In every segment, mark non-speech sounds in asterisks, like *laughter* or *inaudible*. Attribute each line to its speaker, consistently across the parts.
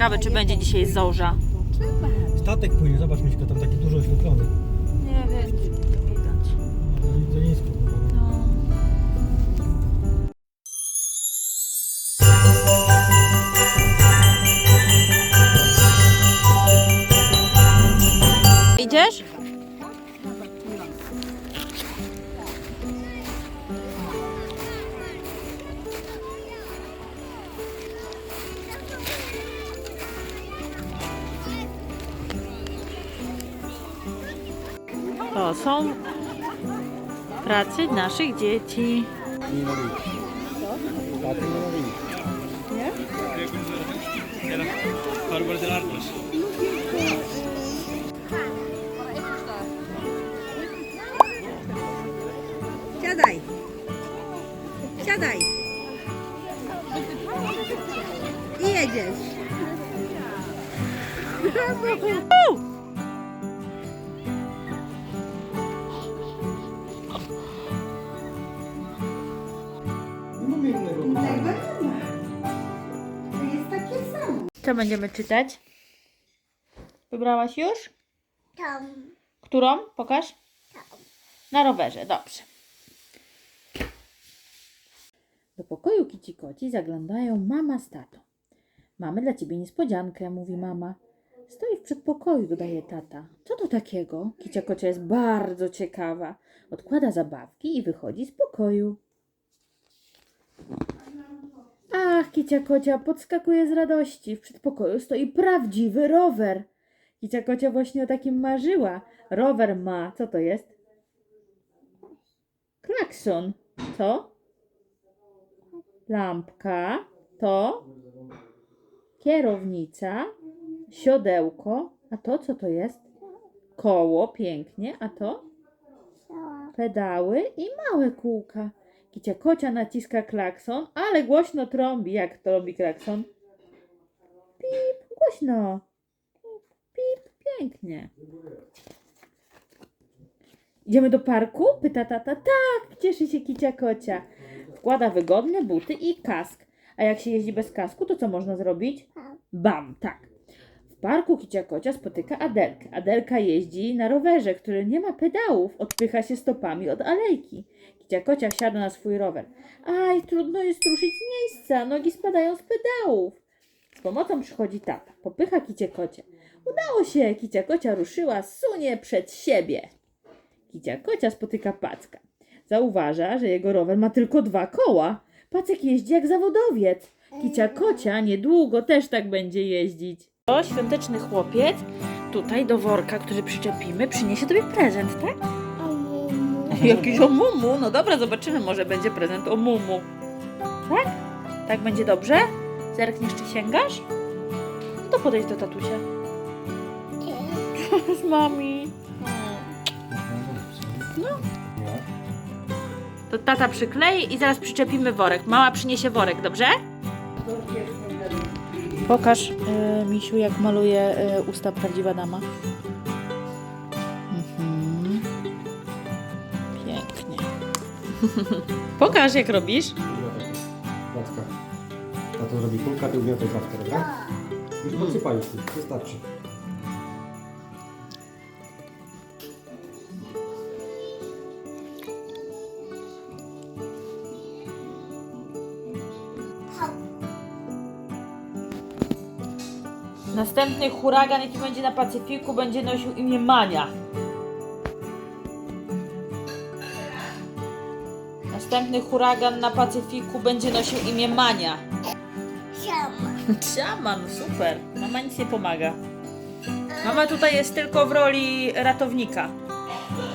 Speaker 1: Ciekawe, czy będzie dzisiaj zorza.
Speaker 2: Statek płynie, zobacz Miśka, tam taki dużo oświetlony.
Speaker 1: Nie wiem, czy to widać.
Speaker 2: No, to nisko.
Speaker 1: No. To są pracy naszych dzieci.
Speaker 3: Siadaj. Siadaj. I jedziesz.
Speaker 1: Co będziemy czytać? Wybrałaś już?
Speaker 3: Tam.
Speaker 1: Którą? Pokaż. Na rowerze, dobrze. Do pokoju Kici Koci zaglądają mama z tatą. Mamy dla ciebie niespodziankę, mówi mama. Stoi w przedpokoju, dodaje tata. Co to takiego? Kicia Kocia jest bardzo ciekawa. Odkłada zabawki i wychodzi z pokoju. Ach, Kicia Kocia podskakuje z radości. W przedpokoju stoi prawdziwy rower. Kicia Kocia właśnie o takim marzyła. Rower ma, co to jest? Klakson. To? Lampka. To? Kierownica. Siodełko. A to co to jest? Koło, pięknie. A to? Pedały i małe kółka. Kicia Kocia naciska klakson, ale głośno trąbi. Jak to robi klakson? Pip, głośno. Pip, pięknie. Idziemy do parku? Pyta tata. Tak, cieszy się kicia kocia. Wkłada wygodne buty i kask. A jak się jeździ bez kasku, to co można zrobić? Bam, tak. Parku kicia kocia spotyka Adelkę. Adelka jeździ na rowerze, który nie ma pedałów. Odpycha się stopami od alejki. Kicia kocia wsiada na swój rower. Aj, trudno jest ruszyć z miejsca. Nogi spadają z pedałów. Z pomocą przychodzi tata. Popycha kicie kocie. Udało się. Kicia kocia ruszyła, sunie przed siebie. Kicia kocia spotyka Packa. Zauważa, że jego rower ma tylko dwa koła. Pacek jeździ jak zawodowiec. Kicia kocia niedługo też tak będzie jeździć. O, świąteczny chłopiec tutaj do worka, który przyczepimy, przyniesie tobie prezent, tak? *laughs* Jakiś o mumu. No dobra, zobaczymy, może będzie prezent o mumu. Tak? Tak będzie dobrze? Zerkniesz, czy sięgasz? No to podejdź do tatusia. Z mami. To tata przyklei i zaraz przyczepimy worek. Mama przyniesie worek, dobrze? Pokaż, e, Misiu, jak maluje e, usta prawdziwa dama. Mhm. Pięknie. *laughs* Pokaż, jak robisz.
Speaker 2: Placka. Tato robi kulka, ty ugniataj kawkę, dobra? Już podsypaj, wystarczy.
Speaker 1: Następny huragan, jaki będzie na Pacyfiku, będzie nosił imię Mania. Następny huragan na Pacyfiku będzie nosił imię Mania. Szaman, super. Mama nic nie pomaga. Mama tutaj jest tylko w roli ratownika,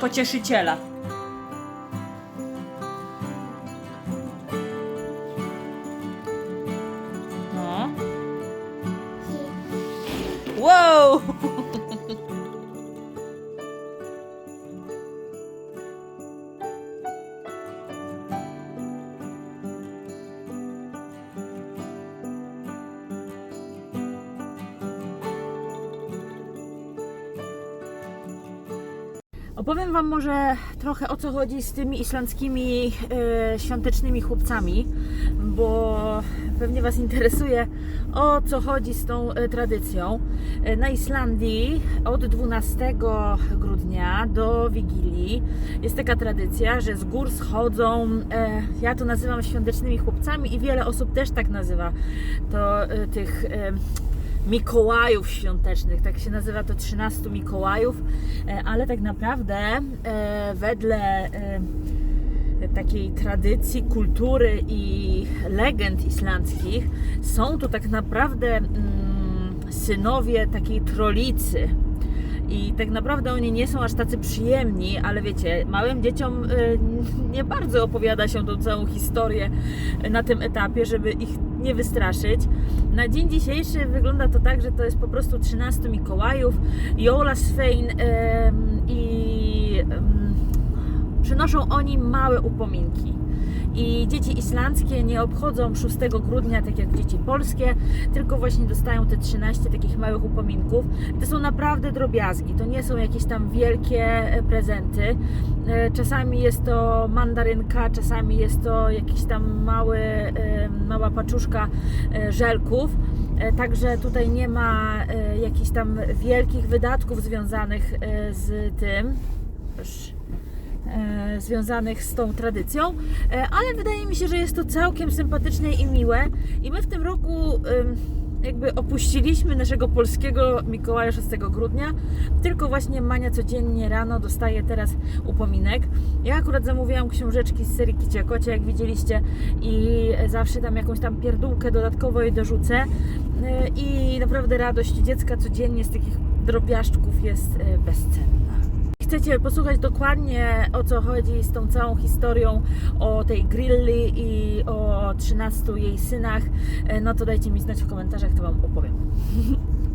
Speaker 1: pocieszyciela. Opowiem Wam może trochę o co chodzi z tymi islandzkimi e, świątecznymi chłopcami, bo pewnie Was interesuje o co chodzi z tą e, tradycją. E, Na Islandii od 12 grudnia do Wigilii jest taka tradycja, że z gór schodzą, ja to nazywam świątecznymi chłopcami i wiele osób też tak nazywa to tych Mikołajów świątecznych, tak się nazywa to 13 Mikołajów, e, ale tak naprawdę e, wedle e, takiej tradycji, kultury i legend islandzkich są to tak naprawdę mm, synowie takiej trolicy. I tak naprawdę oni nie są aż tacy przyjemni, ale wiecie, małym dzieciom nie bardzo opowiada się tą całą historię na tym etapie, żeby ich nie wystraszyć. Na dzień dzisiejszy wygląda to tak, że to jest po prostu 13 Mikołajów, Jola Svein i przynoszą oni małe upominki. I dzieci islandzkie nie obchodzą 6 grudnia, tak jak dzieci polskie, tylko właśnie dostają te 13 takich małych upominków. To są naprawdę drobiazgi, to nie są jakieś tam wielkie e, prezenty. E, Czasami jest to mandarynka, czasami jest to jakiś tam mały, mała paczuszka e, żelków. Także tutaj nie ma jakichś tam wielkich wydatków związanych z tym. E, związanych z tą tradycją, e, ale wydaje mi się, że jest to całkiem sympatyczne i miłe. I my w tym roku jakby opuściliśmy naszego polskiego Mikołaja 6 grudnia, tylko właśnie Mania codziennie rano dostaje teraz upominek. Ja akurat zamówiłam książeczki z serii Kicia Kocie, jak widzieliście, i zawsze tam jakąś tam pierdółkę dodatkowo jej dorzucę. E, I naprawdę radość dziecka codziennie z takich drobiażdżków jest e, bezcenna chcecie posłuchać dokładnie o co chodzi z tą całą historią o tej Grilli i o 13 jej synach, e, no to dajcie mi znać w komentarzach, to Wam opowiem. *laughs*